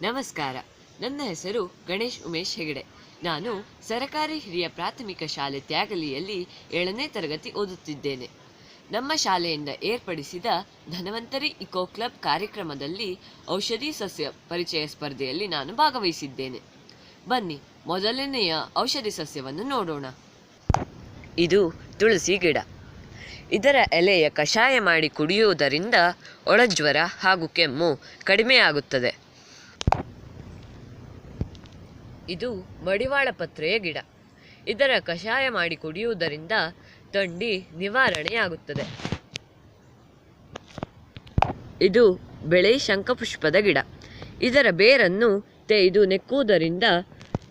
ನಮಸ್ಕಾರ. ನನ್ನ ಹೆಸರು ಗಣೇಶ್ ಉಮೇಶ್ ಹೆಗಡೆ. ನಾನು ಸರಕಾರಿ ಹಿರಿಯ ಪ್ರಾಥಮಿಕ ಶಾಲೆ ತ್ಯಾಗಲಿಯಲ್ಲಿ ಏಳನೇ ತರಗತಿ ಓದುತ್ತಿದ್ದೇನೆ. ನಮ್ಮ ಶಾಲೆಯಿಂದ ಏರ್ಪಡಿಸಿದ ಧನವಂತರಿ ಇಕೋ ಕ್ಲಬ್ ಕಾರ್ಯಕ್ರಮದಲ್ಲಿ ಔಷಧಿ ಸಸ್ಯ ಪರಿಚಯ ಸ್ಪರ್ಧೆಯಲ್ಲಿ ನಾನು ಭಾಗವಹಿಸಿದ್ದೇನೆ. ಬನ್ನಿ, ಮೊದಲನೆಯ ಔಷಧಿ ಸಸ್ಯವನ್ನು ನೋಡೋಣ. ಇದು ತುಳಸಿ ಗಿಡ. ಇದರ ಎಲೆಯ ಕಷಾಯ ಮಾಡಿ ಕುಡಿಯುವುದರಿಂದ ಒಳಜ್ವರ ಹಾಗೂ ಕೆಮ್ಮು ಕಡಿಮೆಯಾಗುತ್ತದೆ. ಇದು ಮಡಿವಾಳ ಪತ್ರೆಯ ಗಿಡ. ಇದರ ಕಷಾಯ ಮಾಡಿ ಕುಡಿಯುವುದರಿಂದ ಥಂಡಿ ನಿವಾರಣೆಯಾಗುತ್ತದೆ. ಇದು ಬೆಳೆ ಶಂಖಪುಷ್ಪದ ಗಿಡ. ಇದರ ಬೇರನ್ನು ತೆಗೆದು ನೆಕ್ಕುವುದರಿಂದ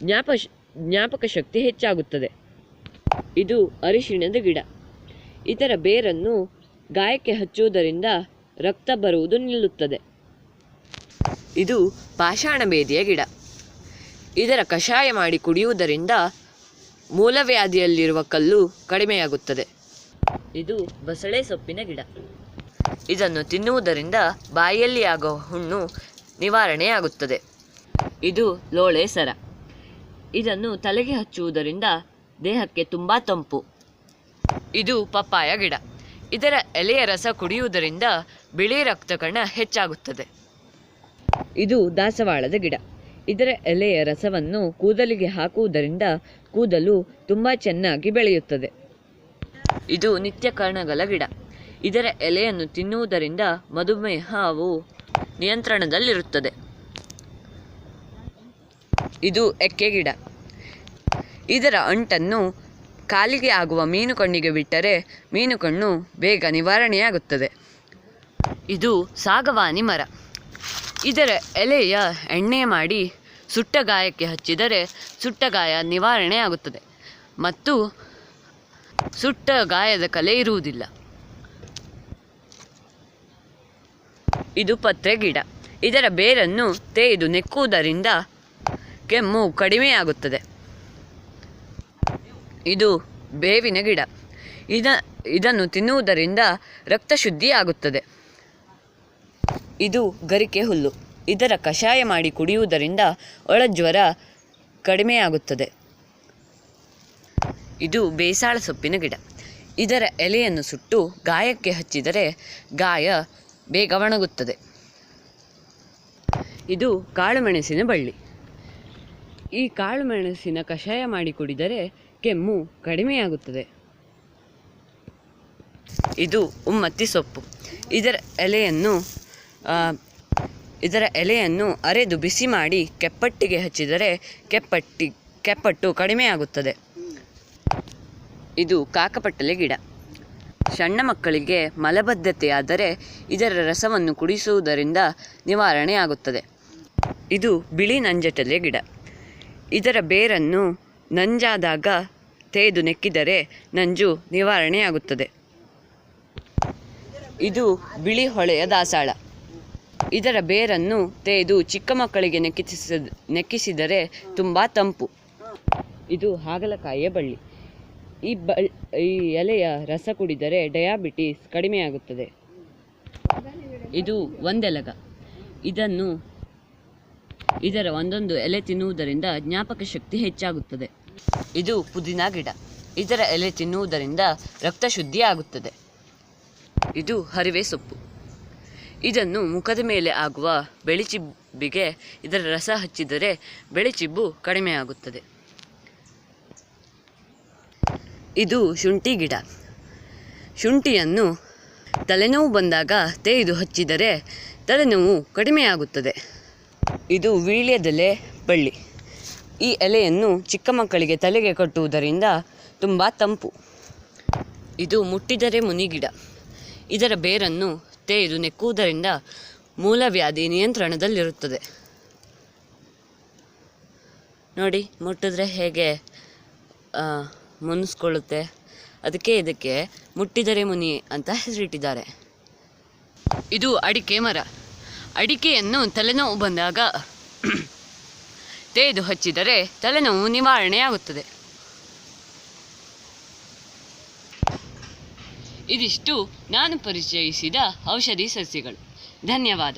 ಜ್ಞಾಪ ಜ್ಞಾಪಕ ಶಕ್ತಿ ಹೆಚ್ಚಾಗುತ್ತದೆ. ಇದು ಅರಿಶಿಣದ ಗಿಡ. ಇದರ ಬೇರನ್ನು ಗಾಯಕ್ಕೆ ಹಚ್ಚುವುದರಿಂದ ರಕ್ತ ಬರುವುದು ನಿಲ್ಲುತ್ತದೆ. ಇದು ಪಾಷಾಣ ಬೇದಿಯ ಗಿಡ. ಇದರ ಕಷಾಯ ಮಾಡಿ ಕುಡಿಯುವುದರಿಂದ ಮೂಲವ್ಯಾಧಿಯಲ್ಲಿರುವ ಕಲ್ಲು ಕಡಿಮೆಯಾಗುತ್ತದೆ. ಇದು ಬಸಳೆ ಸೊಪ್ಪಿನ ಗಿಡ. ಇದನ್ನು ತಿನ್ನುವುದರಿಂದ ಬಾಯಿಯಲ್ಲಿ ಆಗುವ ಹುಣ್ಣು ನಿವಾರಣೆಯಾಗುತ್ತದೆ. ಇದು ಲೋಳೆ ಸರ. ಇದನ್ನು ತಲೆಗೆ ಹಚ್ಚುವುದರಿಂದ ದೇಹಕ್ಕೆ ತುಂಬ ತಂಪು. ಇದು ಪಪ್ಪಾಯ ಗಿಡ. ಇದರ ಎಲೆಯ ರಸ ಕುಡಿಯುವುದರಿಂದ ಬಿಳಿ ರಕ್ತಕಣ ಹೆಚ್ಚಾಗುತ್ತದೆ. ಇದು ದಾಸವಾಳದ ಗಿಡ. ಇದರ ಎಲೆಯ ರಸವನ್ನು ಕೂದಲಿಗೆ ಹಾಕುವುದರಿಂದ ಕೂದಲು ತುಂಬ ಚೆನ್ನಾಗಿ ಬೆಳೆಯುತ್ತದೆ. ಇದು ನಿತ್ಯ ಕರ್ಣಗಳ ಗಿಡ. ಇದರ ಎಲೆಯನ್ನು ತಿನ್ನುವುದರಿಂದ ಮಧುಮೇಹವು ನಿಯಂತ್ರಣದಲ್ಲಿರುತ್ತದೆ. ಇದು ಎಕ್ಕೆ ಗಿಡ. ಇದರ ಅಂಟನ್ನು ಕಾಲಿಗೆ ಆಗುವ ಮೀನು ಕಣ್ಣಿಗೆ ಬಿಟ್ಟರೆ ಮೀನು ಕಣ್ಣು ಬೇಗ ನಿವಾರಣೆಯಾಗುತ್ತದೆ. ಇದು ಸಾಗವಾನಿ ಮರ. ಇದರ ಎಲೆಯ ಎಣ್ಣೆ ಮಾಡಿ ಸುಟ್ಟ ಗಾಯಕ್ಕೆ ಹಚ್ಚಿದರೆ ಸುಟ್ಟ ಗಾಯ ನಿವಾರಣೆಯಾಗುತ್ತದೆ ಮತ್ತು ಸುಟ್ಟ ಗಾಯದ ಕಲೆ ಇರುವುದಿಲ್ಲ. ಇದು ಪತ್ರೆ ಗಿಡ. ಇದರ ಬೇರನ್ನು ತೇಯ್ದು ನೆಕ್ಕುವುದರಿಂದ ಕೆಮ್ಮು ಕಡಿಮೆಯಾಗುತ್ತದೆ. ಇದು ಬೇವಿನ ಗಿಡ. ಇದ, ಇದನ್ನು ತಿನ್ನುವುದರಿಂದ ರಕ್ತ ಶುದ್ಧಿಯಾಗುತ್ತದೆ ಇದು ಗರಿಕೆ ಹುಲ್ಲು. ಇದರ ಕಷಾಯ ಮಾಡಿ ಕುಡಿಯುವುದರಿಂದ ಒಳಜ್ವರ ಕಡಿಮೆಯಾಗುತ್ತದೆ. ಇದು ಬೇಸಾಳ ಸೊಪ್ಪಿನ ಗಿಡ. ಇದರ ಎಲೆಯನ್ನು ಸುಟ್ಟು ಗಾಯಕ್ಕೆ ಹಚ್ಚಿದರೆ ಗಾಯ ಬೇಗ ಒಣಗುತ್ತದೆ. ಇದು ಕಾಳುಮೆಣಸಿನ ಬಳ್ಳಿ. ಈ ಕಾಳುಮೆಣಸಿನ ಕಷಾಯ ಮಾಡಿ ಕುಡಿದರೆ ಕೆಮ್ಮು ಕಡಿಮೆಯಾಗುತ್ತದೆ. ಇದು ಉಮ್ಮತ್ತಿ ಸೊಪ್ಪು. ಇದರ ಎಲೆಯನ್ನು ಇದರ ಎಲೆಯನ್ನು ಅರೆದು ಬಿಸಿ ಮಾಡಿ ಕೆಪ್ಪಟ್ಟಿಗೆ ಹಚ್ಚಿದರೆ ಕೆಪ್ಪಟ್ಟಿ, ಕೆಪ್ಪಟ್ಟು ಕಡಿಮೆಯಾಗುತ್ತದೆ ಇದು ಕಾಕಪಟ್ಟಲೆ ಗಿಡ. ಸಣ್ಣ ಮಕ್ಕಳಿಗೆ ಮಲಬದ್ಧತೆಯಾದರೆ ಇದರ ರಸವನ್ನು ಕುಡಿಸುವುದರಿಂದ ನಿವಾರಣೆಯಾಗುತ್ತದೆ ಇದು ಬಿಳಿ ನಂಜಟಲೆ ಗಿಡ. ಇದರ ಬೇರನ್ನು ನಂಜಾದಾಗ ತೆಗೆದು ನೆಕ್ಕಿದರೆ ನಂಜು ನಿವಾರಣೆಯಾಗುತ್ತದೆ. ಇದು ಬಿಳಿ ಹೊಳೆಯ ದಾಸಾಳ. ಇದರ ಬೇರನ್ನು ತೆಗೆದು ಚಿಕ್ಕ ಮಕ್ಕಳಿಗೆ ನೆಕ್ಕಿಸ ನೆಕ್ಕಿಸಿದರೆ ತುಂಬ ತಂಪು. ಇದು ಹಾಗಲಕಾಯಿಯ ಬಳ್ಳಿ. ಈ ಬಳ್, ಈ ಎಲೆಯ ರಸ ಕುಡಿದರೆ ಡಯಾಬಿಟಿಸ್ ಕಡಿಮೆಯಾಗುತ್ತದೆ. ಇದು ಒಂದೆಲಗ. ಇದನ್ನು, ಇದರ ಒಂದೊಂದು ಎಲೆ ತಿನ್ನುವುದರಿಂದ ಜ್ಞಾಪಕ ಶಕ್ತಿ ಹೆಚ್ಚಾಗುತ್ತದೆ. ಇದು ಪುದೀನ ಗಿಡ. ಇದರ ಎಲೆ ತಿನ್ನುವುದರಿಂದ ರಕ್ತ ಶುದ್ಧಿ ಆಗುತ್ತದೆ ಇದು ಹರಿವೆ ಸೊಪ್ಪು. ಇದನ್ನು ಮುಖದ ಮೇಲೆ ಆಗುವ ಬೆಳಿಚಿಬ್ಬಿಗೆ ಇದರ ರಸ ಹಚ್ಚಿದರೆ ಬೆಳಿಚಿಬ್ಬು ಕಡಿಮೆಯಾಗುತ್ತದೆ. ಇದು ಶುಂಠಿ ಗಿಡ. ಶುಂಠಿಯನ್ನು ತಲೆನೋವು ಬಂದಾಗ ತೇಯ್ದು ಹಚ್ಚಿದರೆ ತಲೆನೋವು ಕಡಿಮೆಯಾಗುತ್ತದೆ. ಇದು ವೀಳ್ಯದೆಲೆ ಬಳ್ಳಿ. ಈ ಎಲೆಯನ್ನು ಚಿಕ್ಕ ಮಕ್ಕಳಿಗೆ ತಲೆಗೆ ಕಟ್ಟುವುದರಿಂದ ತುಂಬ ತಂಪು. ಇದು ಮುಟ್ಟಿದರೆ ಮುನಿಗಿಡ. ಇದರ ಬೇರನ್ನು ತೆಗೆದು ನೆಕ್ಕುವುದರಿಂದ ಮೂಲವ್ಯಾಧಿ ನಿಯಂತ್ರಣದಲ್ಲಿರುತ್ತದೆ. ನೋಡಿ, ಮುಟ್ಟಿದ್ರೆ ಹೇಗೆ ಮುನಿಸ್ಕೊಳ್ಳುತ್ತೆ? ಅದಕ್ಕೆ ಇದಕ್ಕೆ ಮುಟ್ಟಿದರೆ ಮುನಿ ಅಂತ ಹೆಸರಿಟ್ಟಿದ್ದಾರೆ. ಇದು ಅಡಿಕೆ ಮರ. ಅಡಿಕೆಯನ್ನು ತಲೆನೋವು ಬಂದಾಗ ತೇದು ಹಚ್ಚಿದರೆ ತಲೆನೋವು ನಿವಾರಣೆಯಾಗುತ್ತದೆ. ಇದಿಷ್ಟು ನಾನು ಪರಿಚಯಿಸಿದ ಔಷಧಿ ಸಸ್ಯಗಳು. ಧನ್ಯವಾದ.